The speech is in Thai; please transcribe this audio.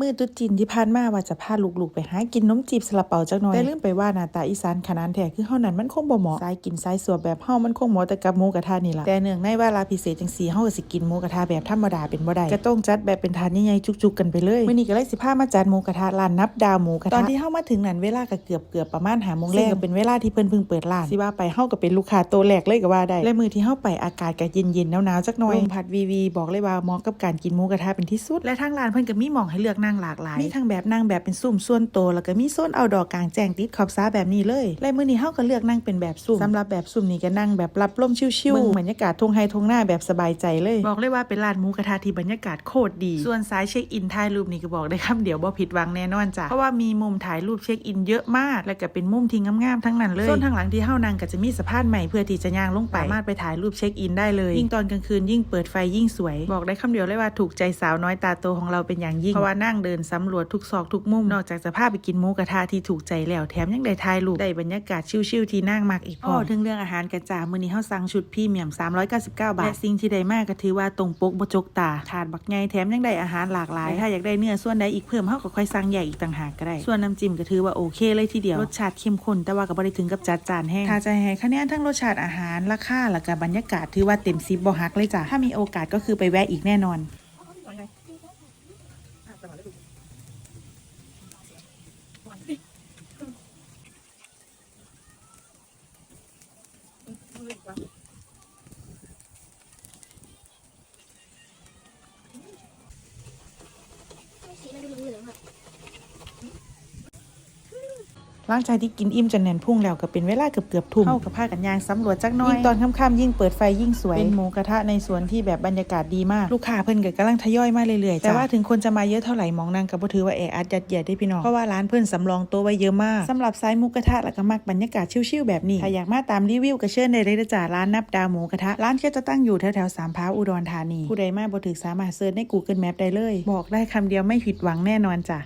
มือตุ๊ดจีนที่ผ่านมาว่าจะพาลูกๆไปหากินนมจีบสลับเปาจักหน่อย แต่ลืมไปว่าหน้าตาอีสานขนาดแท้คือเฮานั้นมันคงบ่เหมาะสายกินสายสวบแบบเฮามันคงเหมาะแต่กับหมูกระทะนี่ล่ะแต่เนื่องในเวลาพิเศษจังซี่เฮาก็สิกินหมูกระทะแบบธรรมดาเป็นบ่ได้ก็ต้องจัดแบบเป็นถาดใหญ่ๆจุกๆกันไปเลยมื้อนี้ก็เลยสิพามาจัดหมูกระทะร้านนับดาวหมูกระทะตอนที่เฮามาถึงนั้นเวลาก็เกือบเกือบๆประมาณ5โมงแรกก็เป็นเวลาที่เพิ่นเพิ่งเปิดร้านสิว่าไปเฮาก็เป็นลูกค้าโตวแรกเลยก็ว่าได้และมื้อที่เฮาไปอากาศก็เย็นๆหนาวๆจักหน่อยลมพัดวีวีบอกเลยว่าเหมาะกับการกินหมูกระทะเป็นที่สุดและทางร้านเพิ่นก็มีหม่องให้เลือกนั่งหลากหลายมีทั้งแบบนั่งแบบเป็นซุ่มส่วนโตวแล้วก็มีโซนเอาดอกกลางแจ้งติดขอบฟ้าแบบนี้เลยและมื้อนี้เฮาก็เลือกนั่งเป็นแบบซุ่มสำหรับแบบซุ่มนี่ก็นั่งแบบรับลมชิวๆมึงบรรยากาศทงไฮทงหน้าแบบสบายใจเลย บอกเลยว่าเป็นร้านหมูกระทะที่บรรยากาศโคตรดี ส่วนสายเช็คอินถ่ายรูปนี่ก็บอกได้คำเดียวบ่ผิดหวังแน่นอนจ้ะเพราะว่ามีมุมถ่ายรูปเช็คอินเยอะมาก และก็เป็นมุมที่งามๆทั้งนั้นเลยส่วนทางหลังที่เฮานั่งก็จะมีสะพานใหม่เพื่อที่จะย่างลงไปสามารถไปถ่ายรูปเช็คอินได้เลยยิ่งตอนกลางคืนยิ่งเปิดไฟยิ่งสวย บอกได้คำเดียวเลยว่าถูกใจสาวน้อยตาโตของเราเป็นอย่างยิ่งเพราะว่านั่งเดินสำรวจทุกซอกทุกมุม นอกจากจะพาไปกินหมูกระทะที่ถูกใจแล้วแถมยังได้ถ่ายรูปได้บรรยากาศชิลๆที่นั่งมากอีกพอถึงเรื่องอาหารกันจ้ามื้อนี้เฮาสั่งชุดพรีเมียม 399 บาท และสิ่งที่ได้มากก็ถือว่าตรงปกบ่จกตาถาดบักใหญ่แถมยังได้อาหารหลากหลาย ถ้าอยากได้เนื้อส่วนใดอีกเพิ่มเฮาก็ค่อยสั่งใหญ่อีกต่างหากก็ได้ ส่วนน้ำจิ้มก็ถือว่าโอเคเลยทีเดียวรสชาติเข้มข้นแต่ว่าก็บ่ได้ถึงกับจัดจานแห้งถ้าจะให้คะแนนทั้งรสชาติอาหารราคาแล้วก็บรรยากาศถือว่าเต็ม10บ่ฮักเลยจ้ะถ้ามีโอกาสก็คือไปแวะอีกแน่นอน สีมันดูเหลืองๆอะ หลังจากที่กินอิ่มจนแน่นพุ่งแล้วก็เป็นเวลาเกือบเกือบๆทุ่มเข้ากับผ้ากันยางสำรวจจักหน้อยยิ่งตอนค่ำๆยิ่งเปิดไฟยิ่งสวย เป็นหมูกระทะในสวนที่แบบบรรยากาศดีมาก ลูกค้าเพิ่นก็กำลังทยอยมาเรื่อยๆแต่ว่าถึงคนจะมาเยอะเท่าไหร่มองนางก็บ่ถือว่าแออัดยัดเยียดได้พี่น้องเพราะว่าร้านเพิ่นสำรองโต๊ะไว้เยอะมากสำหรับสายหมูกระทะแล้วก็มักบรรยากาศชิลๆแบบนี้ถ้าอยากมาตามรีวิวก็เชิญได้เลยนะจ้าร้านนับดาวหมูกระทะร้านก็จะตั้งอยู่แถวๆสามพร้าวอุดรธานี ผู้ใดมาบ่ถึกสามารถเซิร์ชใน Google Map ได้เลย บอกได้คำเดียวไม่ผิดหวังแน่นอนจ้ะ